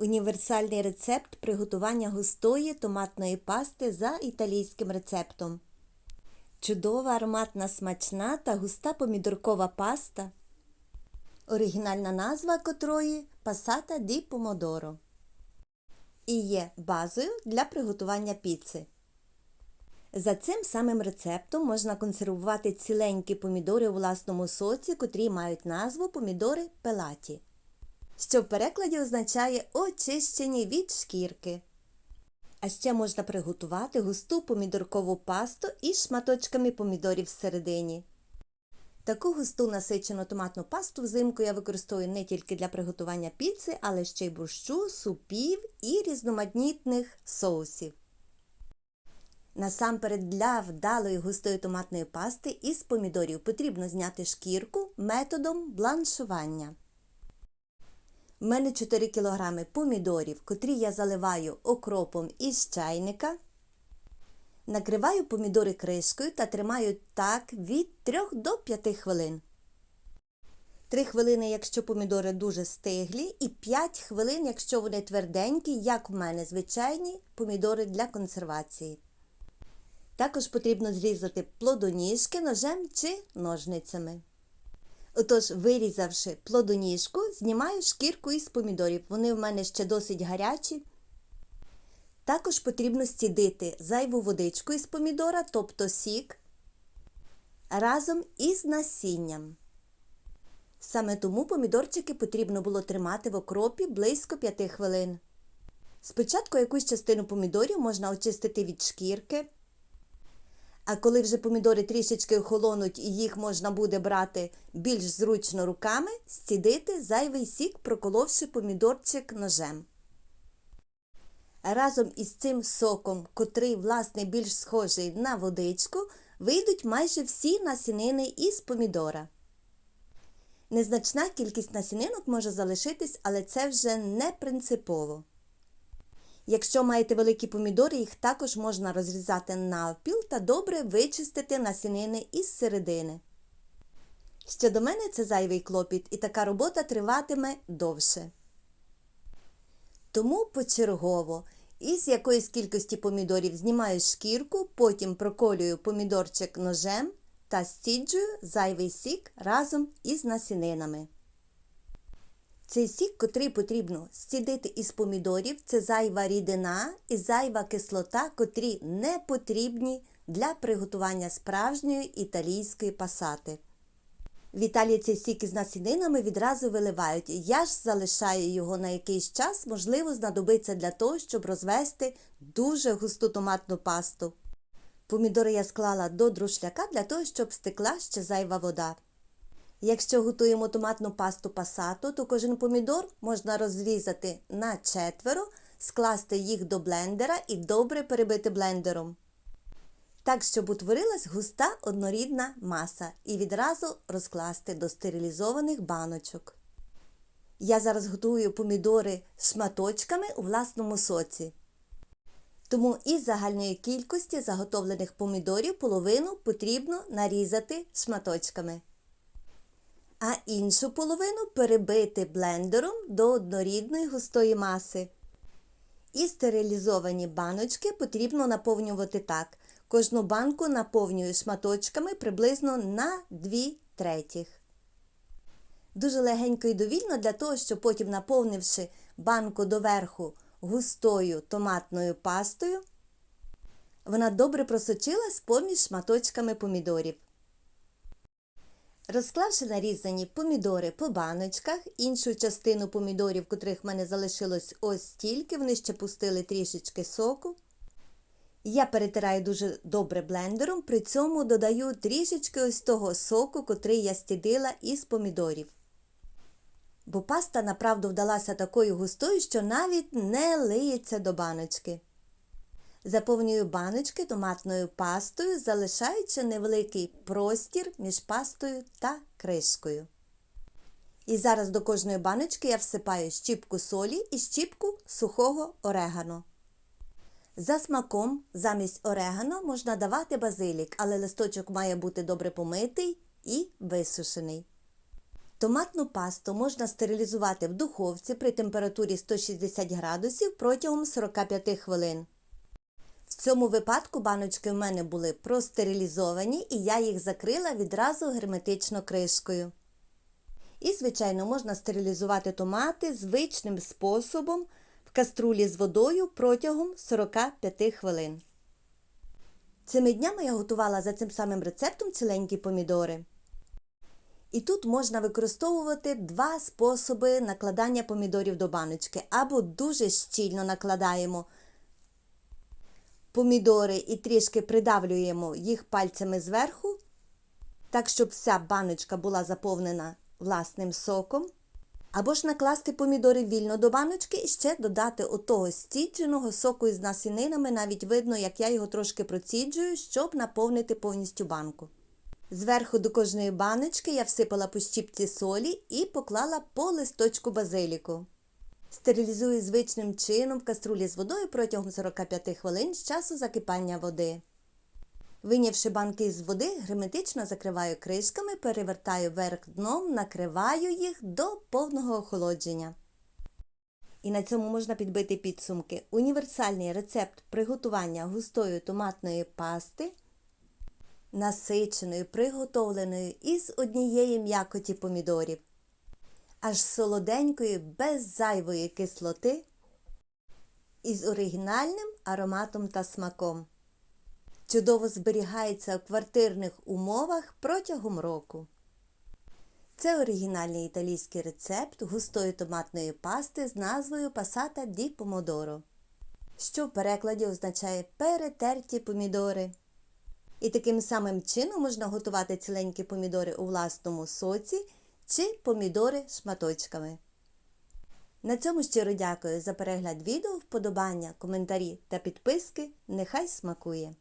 Універсальний рецепт приготування густої томатної пасти за італійським рецептом. Чудова ароматна смачна та густа помідоркова паста, оригінальна назва котрої пасата ді помодоро. І є базою для приготування піци. За цим самим рецептом можна консервувати ціленькі помідори у власному соці, котрі мають назву помідори пелаті що в перекладі означає очищені від шкірки. А ще можна приготувати густу помідоркову пасту із шматочками помідорів всередині. Таку густу насичену томатну пасту взимку я використовую не тільки для приготування піци, але ще й борщу, супів і різноманітних соусів. Насамперед для вдалої густої томатної пасти із помідорів потрібно зняти шкірку методом бланшування. У мене 4 кг помідорів, котрі я заливаю окропом із чайника. Накриваю помідори кришкою та тримаю так від 3 до 5 хвилин. 3 хвилини, якщо помідори дуже стиглі, і 5 хвилин, якщо вони тверденькі, як в мене звичайні помідори для консервації. Також потрібно зрізати плодоніжки ножем чи ножницями. Отож, вирізавши плодоніжку, знімаю шкірку із помідорів. Вони в мене ще досить гарячі. Також потрібно стідити зайву водичку із помідора, тобто сік, разом із насінням. Саме тому помідорчики потрібно було тримати в окропі близько 5 хвилин. Спочатку якусь частину помідорів можна очистити від шкірки. А коли вже помідори трішечки охолонуть і їх можна буде брати більш зручно руками, стідити зайвий сік, проколовши помідорчик ножем. Разом із цим соком, котрий, власне, більш схожий на водичку, вийдуть майже всі насінини із помідора. Незначна кількість насінинок може залишитись, але це вже не принципово. Якщо маєте великі помідори, їх також можна розрізати навпіл та добре вичистити насінини із середини. Ще до мене це зайвий клопіт, і така робота триватиме довше. Тому почергово із якоїсь кількості помідорів знімаю шкірку, потім проколюю помідорчик ножем та стіджую зайвий сік разом із насінинами. Цей сік, котрий потрібно стідити із помідорів, це зайва рідина і зайва кислота, котрі не потрібні для приготування справжньої італійської пасати. В Італії цей сік із насінинами відразу виливають. Я ж залишаю його на якийсь час, можливо, знадобиться для того, щоб розвести дуже густу томатну пасту. Помідори я склала до друшляка для того, щоб стекла ще зайва вода. Якщо готуємо томатну пасту пасату, то кожен помідор можна розрізати на четверо, скласти їх до блендера і добре перебити блендером. Так, щоб утворилась густа однорідна маса і відразу розкласти до стерилізованих баночок. Я зараз готую помідори шматочками у власному соці. Тому із загальної кількості заготовлених помідорів половину потрібно нарізати шматочками а іншу половину перебити блендером до однорідної густої маси. І стерилізовані баночки потрібно наповнювати так. Кожну банку наповнюю шматочками приблизно на 2 третіх. Дуже легенько і довільно для того, щоб потім, наповнивши банку доверху густою томатною пастою, вона добре просочилась поміж шматочками помідорів. Розклавши нарізані помідори по баночках, іншу частину помідорів, котрих в мене залишилось ось стільки, вони ще пустили трішечки соку. Я перетираю дуже добре блендером, при цьому додаю трішечки ось того соку, котрий я стідила із помідорів. Бо паста направду вдалася такою густою, що навіть не лиється до баночки. Заповнюю баночки томатною пастою, залишаючи невеликий простір між пастою та кришкою. І зараз до кожної баночки я всипаю щіпку солі і щіпку сухого орегано. За смаком замість орегано можна давати базилік, але листочок має бути добре помитий і висушений. Томатну пасту можна стерилізувати в духовці при температурі 160 градусів протягом 45 хвилин. В цьому випадку баночки в мене були простерилізовані і я їх закрила відразу герметично кришкою. І, звичайно, можна стерилізувати томати звичним способом в каструлі з водою протягом 45 хвилин. Цими днями я готувала за цим самим рецептом ціленькі помідори. І тут можна використовувати два способи накладання помідорів до баночки. Або дуже щільно накладаємо помідори і трішки придавлюємо їх пальцями зверху, так, щоб вся баночка була заповнена власним соком. Або ж накласти помідори вільно до баночки і ще додати отого стідженого соку із насінинами, навіть видно, як я його трошки проціджую, щоб наповнити повністю банку. Зверху до кожної баночки я всипала по щіпці солі і поклала по листочку базиліку. Стерилізую звичним чином в каструлі з водою протягом 45 хвилин з часу закипання води. Винявши банки з води, герметично закриваю кришками, перевертаю вверх дном, накриваю їх до повного охолодження. І на цьому можна підбити підсумки. Універсальний рецепт приготування густої томатної пасти, насиченої, приготовленої із однієї м'якоті помідорів, аж солоденької, без зайвої кислоти, із оригінальним ароматом та смаком чудово зберігається у квартирних умовах протягом року. Це оригінальний італійський рецепт густої томатної пасти з назвою Пасата ді помодоро, що в перекладі означає перетерті помідори. І таким самим чином можна готувати ціленькі помідори у власному соці чи помідори шматочками. На цьому щиро дякую за перегляд відео, вподобання, коментарі та підписки. Нехай смакує!